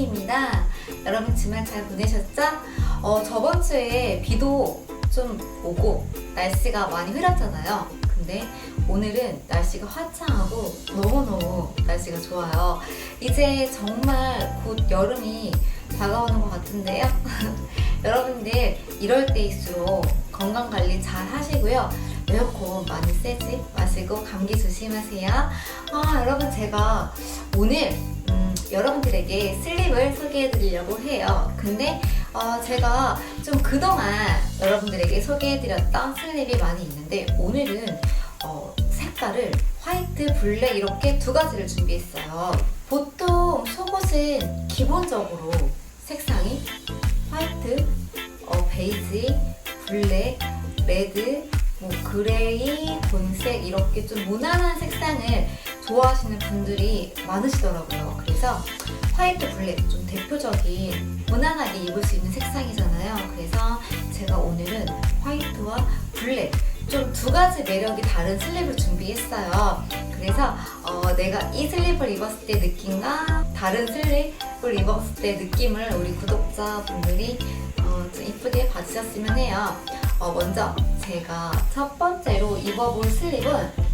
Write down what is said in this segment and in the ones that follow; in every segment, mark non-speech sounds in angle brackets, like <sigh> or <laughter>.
혜미입니다. 여러분 주말 잘 보내셨죠? 어, 저번 주에 비도 좀 오고 날씨가 많이 흐렸잖아요. 근데 오늘은 날씨가 화창하고 너무너무 날씨가 좋아요. 이제 정말 곧 여름이 다가오는 것 같은데요. <laughs> 여러분들 이럴 때일수록 건강 관리 잘 하시고요. 에어컨 많이 쐬지 마시고 감기 조심하세요. 아, 여러분 제가 오늘 음, 여러분들에게 슬립을 소개해 드리려고 해요. 근데 어, 제가 좀 그동안 여러분들에게 소개해 드렸던 슬립이 많이 있는데 오늘은 어, 색깔을 화이트, 블랙 이렇게 두 가지를 준비했어요. 보통 속옷은 기본적으로 색상이 화이트, 어, 베이지, 블랙, 레드, 뭐 그레이, 본색 이렇게 좀 무난한 색상을 좋아하시는 분들이 많으시더라고요. 그래서 화이트, 블랙 좀 대표적인 무난하게 입을 수 있는 색상이잖아요. 그래서 제가 오늘은 화이트와 블랙 좀 두 가지 매력이 다른 슬립을 준비했어요. 그래서 어, 내가 이 슬립을 입었을 때 느낌과 다른 슬립을 입었을 때 느낌을 우리 구독자분들이 어, 좀 이쁘게 봐주셨으면 해요. 어, 먼저 제가 첫 번째로 입어볼 슬립은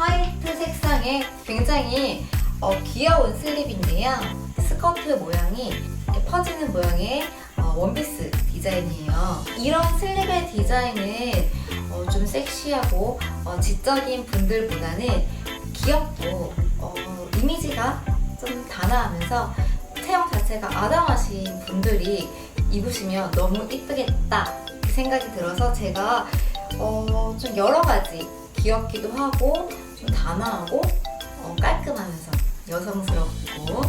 화이트 색상의 굉장히 어, 귀여운 슬립인데요. 스커트 모양이 퍼지는 모양의 어, 원피스 디자인이에요. 이런 슬립의 디자인은 어, 좀 섹시하고 어, 지적인 분들보다는 귀엽고 어, 이미지가 좀 단아하면서 체형 자체가 아담하신 분들이 입으시면 너무 이쁘겠다 그 생각이 들어서 제가 어, 좀 여러 가지 귀엽기도 하고 좀 단아하고 어, 깔끔하면서 여성스럽고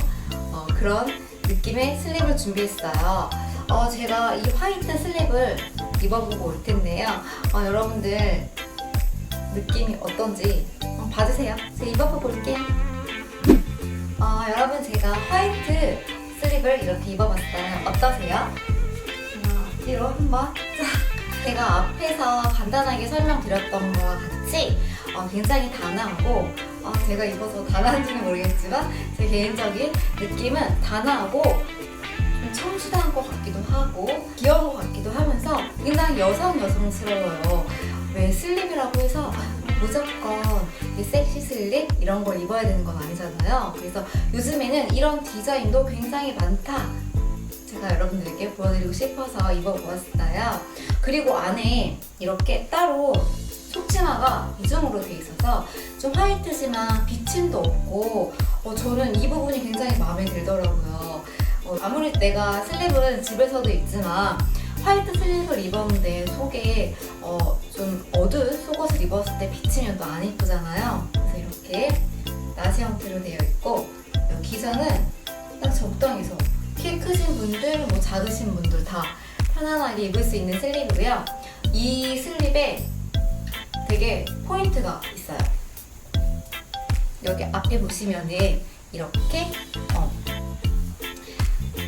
어, 그런 느낌의 슬립을 준비했어요. 어, 제가 이 화이트 슬립을 입어보고 올 텐데요. 어, 여러분들 느낌이 어떤지 어, 봐주세요. 제가 입어보고 올게요. 어, 여러분 제가 화이트 슬립을 이렇게 입어봤어요. 어떠세요? 하나, 뒤로 한번. 자, 제가 앞에서 간단하게 설명드렸던 거와 같이 어, 굉장히 단아하고 어, 제가 입어서 단아한지는 모르겠지만 제 개인적인 느낌은 단아하고 좀 청순한 것 같기도 하고 귀여운 것 같기도 하면서 굉장히 여성 여성스러워요. 왜 슬립이라고 해서 무조건 이 섹시 슬립 이런 걸 입어야 되는 건 아니잖아요. 그래서 요즘에는 이런 디자인도 굉장히 많다. 제가 여러분들에게 보여드리고 싶어서 입어보았어요. 그리고 안에 이렇게 따로 속치마가 이중으로 돼 있어서 좀 화이트지만 비침도 없고 어, 저는 이 부분이 굉장히 마음에 들더라고요. 어, 아무리 내가 슬립은 집에서도 입지만 화이트 슬립을 입었는데 속에 어, 좀 어두운 속옷을 입었을 때 비치면 또 안 이쁘잖아요. 그래서 이렇게 나시 형태로 되어 있고 여기 기장은 딱 적당해서 키 크신 분들, 뭐 작으신 분들 다 편안하게 입을 수 있는 슬립이고요. 이 슬립에 되게 포인트가 있어요. 여기 앞에 보시면은 이렇게 어,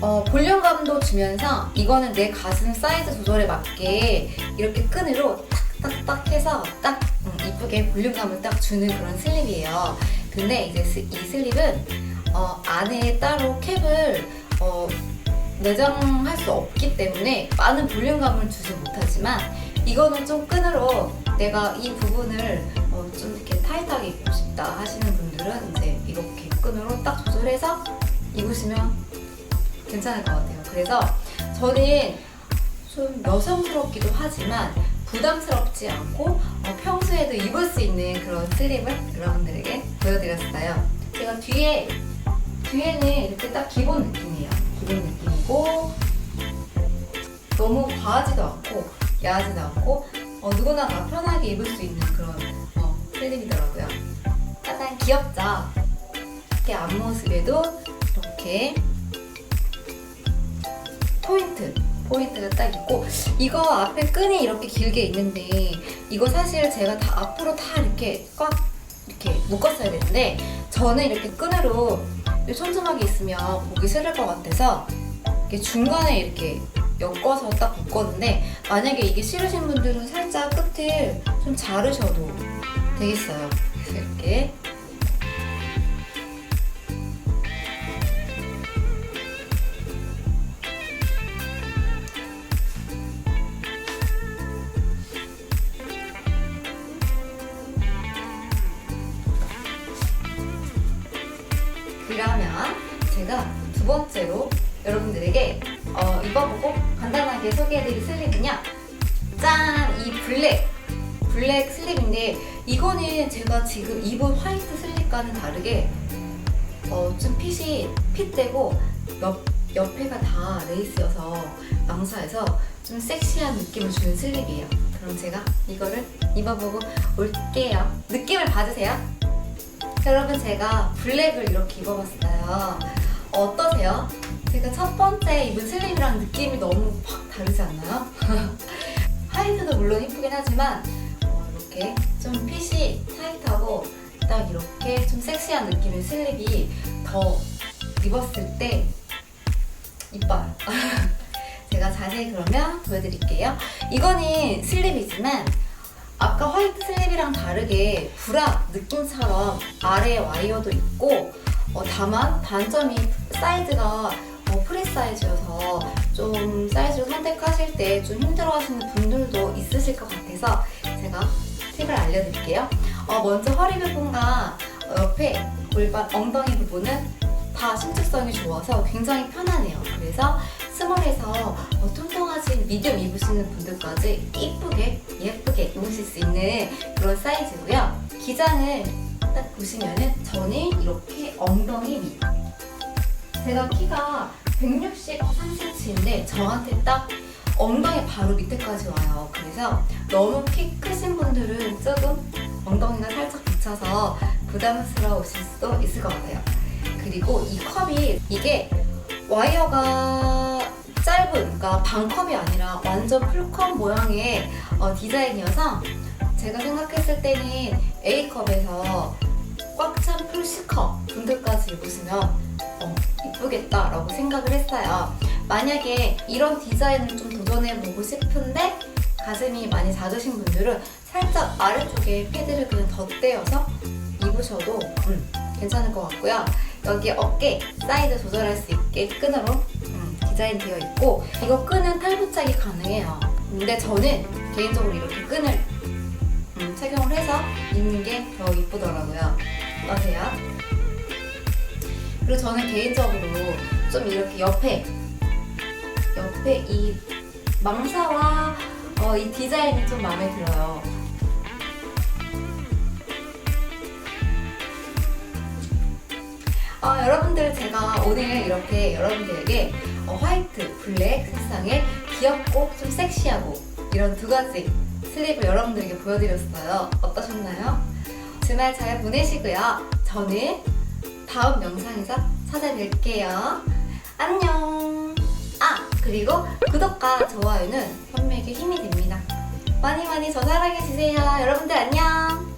어, 볼륨감도 주면서 이거는 내 가슴 사이즈 조절에 맞게 이렇게 끈으로 딱딱딱 해서 딱 음, 이쁘게 볼륨감을 딱 주는 그런 슬립이에요. 근데 이제 스- 이 슬립은 어, 안에 따로 캡을 어, 내장할 수 없기 때문에 많은 볼륨감을 주지 못하지만 이거는 좀 끈으로 내가 이 부분을 어, 좀 이렇게 타이트하게 입고 싶다 하시는 분들은 이제 이렇게 끈으로 딱 조절해서 입으시면 괜찮을 것 같아요. 그래서 저는 좀 여성스럽기도 하지만 부담스럽지 않고 어, 평소에도 입을 수 있는 그런 슬립을 여러분들에게 보여드렸어요. 제가 뒤에 뒤에는 이렇게 딱 기본 느낌이에요. 기본 느낌이고 너무 과하지도 않고 야하지도 않고 어, 누구나 다 편하게 입을 수 있는 그런 어, 슬립이더라고요. 약간 귀엽죠? 이렇게 앞모습에도 이렇게 포인트 포인트가 딱 있고 이거 앞에 끈이 이렇게 길게 있는데 이거 사실 제가 다 앞으로 다 이렇게 꽉 이렇게 묶었어야 되는데 저는 이렇게 끈으로 촘촘하게 있으면 보기 싫을 것 같아서 이렇게 중간에 이렇게 엮어서 딱 묶었는데 만약에 이게 싫으신 분들은 살짝 끝을 좀 자르셔도 되겠어요. 이렇게 그러면 제가 두 번째로 여러분들에게 어, 입어보고 간단하게 소개해드릴 슬립은요. 짠! 이 블랙! 블랙 슬립인데 이거는 제가 지금 입은 화이트 슬립과는 다르게 어, 좀 핏이 핏되고 옆, 옆에가 다 레이스여서 망사에서 좀 섹시한 느낌을 주는 슬립이에요. 그럼 제가 이거를 입어보고 올게요. 느낌을 받으세요. 여러분 제가 블랙을 이렇게 입어봤어요. 어떠세요? 제가 첫 번째 입은 슬립이랑 느낌이 너무 확 다르지 않나요? <laughs> 화이트도 물론 이쁘긴 하지만 어, 이렇게 좀 핏이 타이트하고 딱 이렇게 좀 섹시한 느낌의 슬립이 더 입었을 때 이뻐요. <laughs> 제가 자세히 그러면 보여드릴게요. 이거는 슬립이지만 아까 화이트 슬립이랑 다르게 브라 느낌처럼 아래 와이어도 있고 어, 다만 단점이 사이즈가 사이즈여서 좀 사이즈를 선택하실 때 좀 힘들어하시는 분들도 있으실 것 같아서 제가 팁을 알려드릴게요. 어, 먼저 허리 부분과 어, 옆에 골반 엉덩이 부분은 다 신축성이 좋아서 굉장히 편하네요. 그래서 스몰에서 어, 통통하신 미디엄 입으시는 분들까지 이쁘게 예쁘게 입으실 수 있는 그런 사이즈고요. 기장을 딱 보시면은 저는 이렇게 엉덩이 위. 제가 키가 163cm인데 저한테 딱 엉덩이 바로 밑에까지 와요. 그래서 너무 키 크신 분들은 조금 엉덩이가 살짝 붙여서 부담스러우실 수도 있을 것 같아요. 그리고 이 컵이 이게 와이어가 짧은 그러니까 반컵이 아니라 완전 풀컵 모양의 어, 디자인이어서 제가 생각했을 때는 A컵에서 꽉 찬 풀C컵 분들까지 입으시면 어, 이쁘겠다라고 생각을 했어요. 만약에 이런 디자인을 좀 도전해보고 싶은데 가슴이 많이 작으신 분들은 살짝 아래쪽에 패드를 그냥 덧대어서 입으셔도 음, 괜찮을 것 같고요. 여기 어깨 사이드 조절할 수 있게 끈으로 음, 디자인 되어 있고 이거 끈은 탈부착이 가능해요. 근데 저는 개인적으로 이렇게 끈을 음, 착용을 해서 입는 게 더 이쁘더라고요. 어떠세요? 그리고 저는 개인적으로 좀 이렇게 옆에 옆에 이 망사와 어, 이 디자인이 좀 마음에 들어요. 어, 여러분들 제가 오늘 이렇게 여러분들에게 어, 화이트, 블랙 색상의 귀엽고 좀 섹시하고 이런 두 가지 슬립을 여러분들에게 보여드렸어요. 어떠셨나요? 주말 잘 보내시고요. 저는 다음 영상에서 찾아뵐게요. 안녕. 아 그리고 구독과 좋아요는 현미에게 힘이 됩니다. 많이 많이 저 사랑해 주세요. 여러분들 안녕.